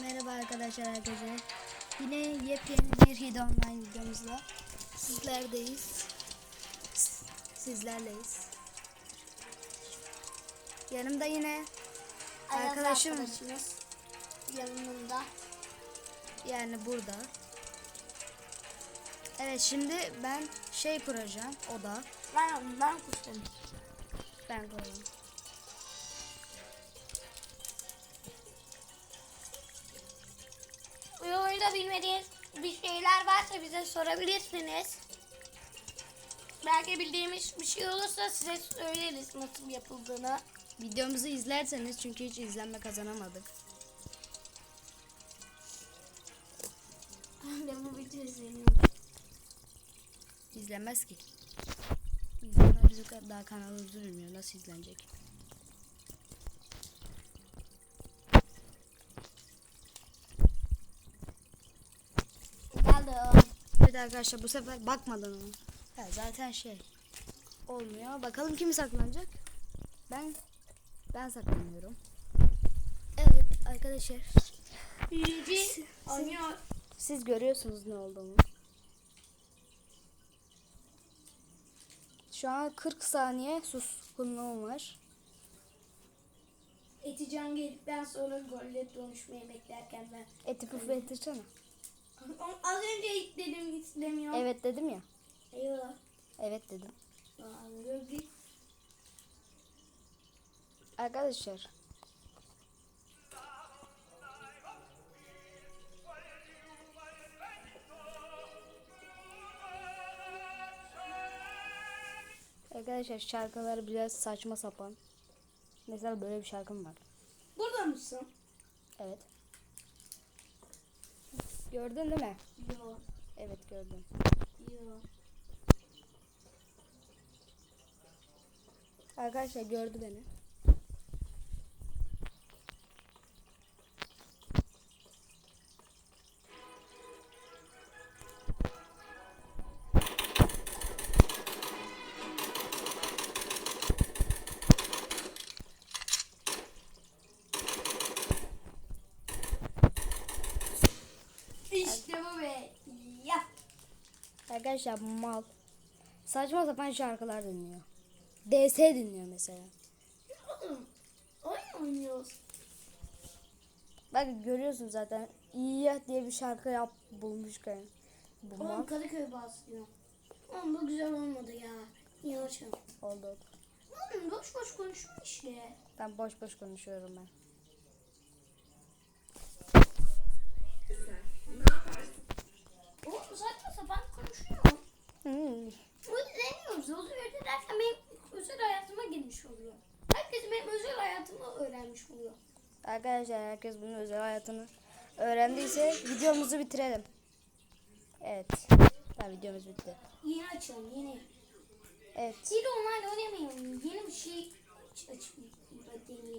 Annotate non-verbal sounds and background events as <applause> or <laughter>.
Merhaba arkadaşlar herkese. Yine yepyeni bir Hid Online videomuzla sizlerdeyiz. Sizlerleyiz. Yanımda yine Ayaz arkadaşım arkadaşımız yanımda. yani burada. Evet şimdi ben şey kuracağım oda. Ben ben kuşum. Ben kurayım. Oyunda bilmediğiniz bir şeyler varsa bize sorabilirsiniz. Belki bildiğimiz bir şey olursa size söyleriz nasıl yapıldığını. Videomuzu izlerseniz çünkü hiç izlenme kazanamadık. Ben bu videoyu izlemiyorum. İzlenmez ki. İnsanlar bizim daha kanalımızı bilmiyor. Nasıl izlenecek? Evet arkadaşlar bu sefer bakmadan ama. Ha, zaten şey olmuyor. Bakalım kim saklanacak? Ben ben saklanıyorum. Evet arkadaşlar Birinci oynuyor. siz görüyorsunuz ne olduğunu. Şu an 40 saniye suskunluğum var. Etican geldikten sonra golle dönüşmeyi beklerken ben. Eti püfü ettirsene. Az önce dedim istemiyorum. Evet dedim ya. Eyvallah. Evet dedim. Arkadaşlar Arkadaşlar şarkılar biraz saçma sapan. Mesela böyle bir şarkım var. Burada mısın? Evet. Gördün değil mi? Yok. Evet gördüm. Yok. Arkadaşlar gördü beni. Arkadaşlar mal. Saçma sapan şarkılar dinliyor. DS dinliyor mesela. Oğlum. <clears throat> Oyun oynuyoruz. Bak görüyorsun zaten. İyi diye bir şarkı yap bulmuşken. Bu mal Oğlum Kadıköy basıyor. Oğlum bu güzel olmadı ya. Niye açalım? oldu. Oğlum boş boş konuşma işte. Ben boş boş konuşuyorum ben. Oğlum saçma sapan konuşuyor. Hmm. Bu deniyoruz. Yolu öğrenirken benim özel hayatıma girmiş oluyor. Herkes benim özel hayatımı öğrenmiş oluyor. Arkadaşlar herkes bunun özel hayatını öğrendiyse videomuzu bitirelim. Evet. Ha, videomuz bitti. Yeni açalım yeni. Evet. Sil online oynamayalım. Yeni bir şey aç, aç, deneyeyim.